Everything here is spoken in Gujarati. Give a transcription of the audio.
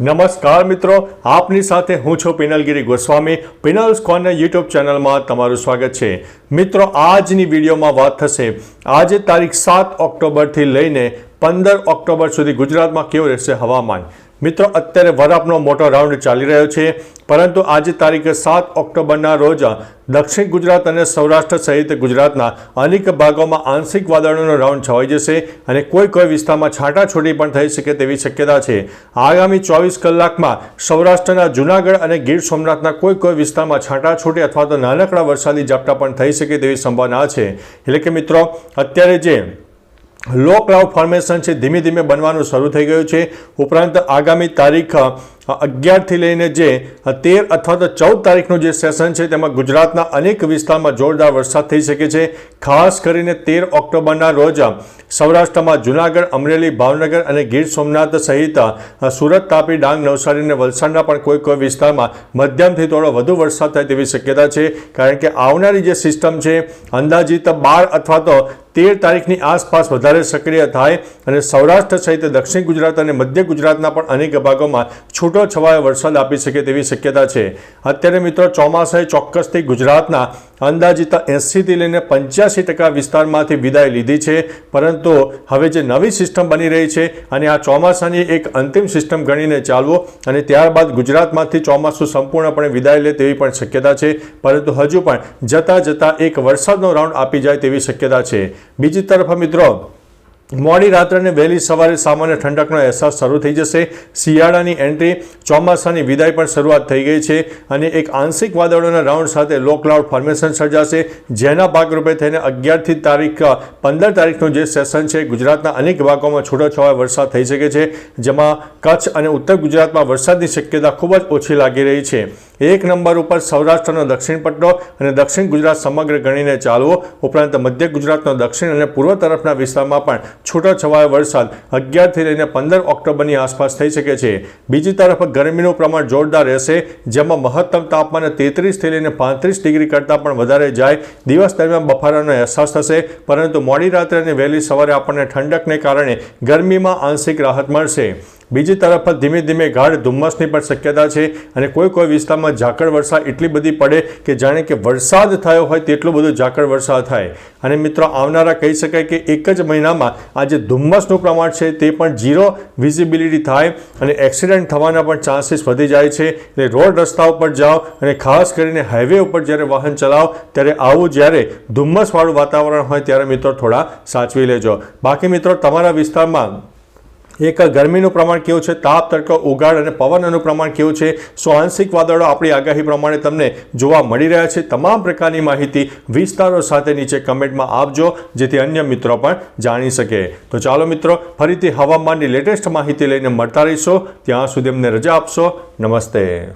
નમસ્કાર મિત્રો, આપની સાથે હું છું પિનલગીરી ગોસ્વામી. પિનલ્સ કોર્નર યુટ્યુબ ચેનલમાં તમારું સ્વાગત છે. મિત્રો, આજની વિડીયોમાં વાત થશે. આજે તારીખ સાત ઓક્ટોબરથી લઈને પંદર ઓક્ટોબર સુધી ગુજરાતમાં કેવું રહેશે હવામાન? મિત્રો, અત્યારે વરાપનો મોટો રાઉન્ડ ચાલી રહ્યો છે, પરંતુ આજે તારીખ સાત ઓક્ટોબરના રોજ દક્ષિણ ગુજરાત અને સૌરાષ્ટ્ર સહિત ગુજરાતના અનેક ભાગોમાં આંશિક વાદળોનો રાઉન્ડ છવાઈ જશે અને કોઈ કોઈ વિસ્તારમાં છાંટાછોટી પણ થઈ શકે તેવી શક્યતા છે. આગામી ચોવીસ કલાકમાં સૌરાષ્ટ્રના જૂનાગઢ અને ગીર સોમનાથના કોઈ કોઈ વિસ્તારમાં છાંટાછૂટી અથવા તો નાનકડા વરસાદી ઝાપટા પણ થઈ શકે તેવી સંભાવના છે. એટલે કે મિત્રો, અત્યારે જે લો ક્લાઉડ ફોર્મેશન છે ધીમે ધીમે બનવાનું શરૂ થઈ ગયું છે. ઉપરાંત આગામી તારીખ અગિયારથી લઈને જે તેર અથવા તો ચૌદ તારીખનું જે સેશન છે, તેમાં ગુજરાતના અનેક વિસ્તારમાં જોરદાર વરસાદ થઈ શકે છે. ખાસ કરીને તેર ઓક્ટોબરના રોજ સૌરાષ્ટ્રમાં જુનાગઢ, અમરેલી, ભાવનગર અને ગીર સોમનાથ સહિત સુરત, તાપી, ડાંગ, નવસારી અને વલસાડના પણ કોઈ કોઈ વિસ્તારમાં મધ્યમથી થોડો વધુ વરસાદ થાય તેવી શક્યતા છે. કારણ કે આવનારી જે સિસ્ટમ છે, અંદાજિત બાર અથવા તો તેર તારીખની આસપાસ વધારે સક્રિય થાય અને સૌરાષ્ટ્ર સહિત દક્ષિણ ગુજરાત અને મધ્ય ગુજરાતના પણ અનેક ભાગોમાં છૂટો છવાયો વરસાદ આપી શકે તેવી શક્યતા છે. અત્યારે મિત્રો ચોમાસાએ ચોક્કસથી ગુજરાતના અંદાજિત એંસીથી લઈને પંચ્યાસી ટકા વિસ્તારમાંથી વિદાય લીધી છે. પરંતુ હવે જે નવી સિસ્ટમ બની રહી છે અને આ ચોમાસાની એક અંતિમ સિસ્ટમ ગણીને ચાલવો અને ત્યારબાદ ગુજરાતમાંથી ચોમાસું સંપૂર્ણપણે વિદાય લે તેવી પણ શક્યતા છે. પરંતુ હજુ પણ જતાં જતાં એક વરસાદનો રાઉન્ડ આપી જાય તેવી શક્યતા છે. બીજી તરફ મિત્રો મોડી રાત્રે અને વહેલી સવારે સામાન્ય ઠંડકનો અહેસાસ શરૂ થઈ જશે. શિયાળાની એન્ટ્રી, ચોમાસાની વિદાય પણ શરૂઆત થઈ ગઈ છે અને એક આંશિક વાદળોના રાઉન્ડ સાથે લો ક્લાઉડ ફોર્મેશન સર્જાશે, જેના ભાગરૂપે થઈને અગિયારથી તારીખ, પંદર તારીખનું જે સેશન છે, ગુજરાતના અનેક ભાગોમાં છૂટોછવાયો વરસાદ થઈ શકે છે, જેમાં કચ્છ અને ઉત્તર ગુજરાતમાં વરસાદની શક્યતા ખૂબ જ ઓછી લાગી રહી છે. એક નંબર ઉપર સૌરાષ્ટ્રનો દક્ષિણ પટ્ટો અને દક્ષિણ ગુજરાત સમગ્ર ગણીને ચાલવો, ઉપરાંત મધ્ય ગુજરાતનો દક્ષિણ અને પૂર્વ તરફના વિસ્તારમાં પણ છૂટોછવાયો વરસાદ અગિયારથી લઈને પંદર ઓક્ટોબરની આસપાસ થઈ શકે છે. બીજી તરફ ગરમીનું પ્રમાણ જોરદાર રહેશે, જેમાં મહત્તમ તાપમાન તેત્રીસથી લઈને પાંત્રીસ ડિગ્રી કરતાં પણ વધારે જાય. દિવસ દરમિયાન બફારાનો અહેસાસ થશે, પરંતુ મોડી રાત્રે અને વહેલી સવારે આપણને ઠંડકને કારણે ગરમીમાં આંશિક રાહત મળશે. બીજી તરફ ધીમે ધીમે ગાઢ ધુમ્મસની પણ શક્યતા છે અને કોઈ કોઈ વિસ્તારમાં ઝાકળ વરસાદ એટલી બધી પડે કે જાણે કે વરસાદ થયો હોય તેટલું બધું ઝાકળ વરસાદ થાય. અને મિત્રો, આવનારા કહી શકાય કે એક જ મહિનામાં આ જે ધુમ્મસનું પ્રમાણ છે તે પણ ઝીરો વિઝિબિલિટી થાય અને એક્સિડન્ટ થવાના પણ ચાન્સીસ વધી જાય છે. એટલે રોડ રસ્તા ઉપર જાઓ અને ખાસ કરીને હાઈવે ઉપર જ્યારે વાહન ચલાવો ત્યારે આવું જ્યારે ધુમ્મસવાળું વાતાવરણ હોય ત્યારે મિત્રો થોડા સાચવી લેજો. બાકી મિત્રો, તમારા વિસ્તારમાં એક ગરમીનું પ્રમાણ કેવું છે? તાપ, તડકો, ઉગાડ અને પવનનું પ્રમાણ કેવું છે? સો આંશિક વાદળો આપણી આગાહી પ્રમાણે તમને જોવા મળી રહ્યા છે. તમામ પ્રકારની માહિતી વિસ્તારો સાથે નીચે કમેન્ટમાં આપજો, જેથી અન્ય મિત્રો પણ જાણી શકે. તો ચાલો મિત્રો, ફરીથી હવામાનની લેટેસ્ટ માહિતી લઈને મળતા રહીશો. ત્યાં સુધી અમને રજા આપશો. નમસ્તે.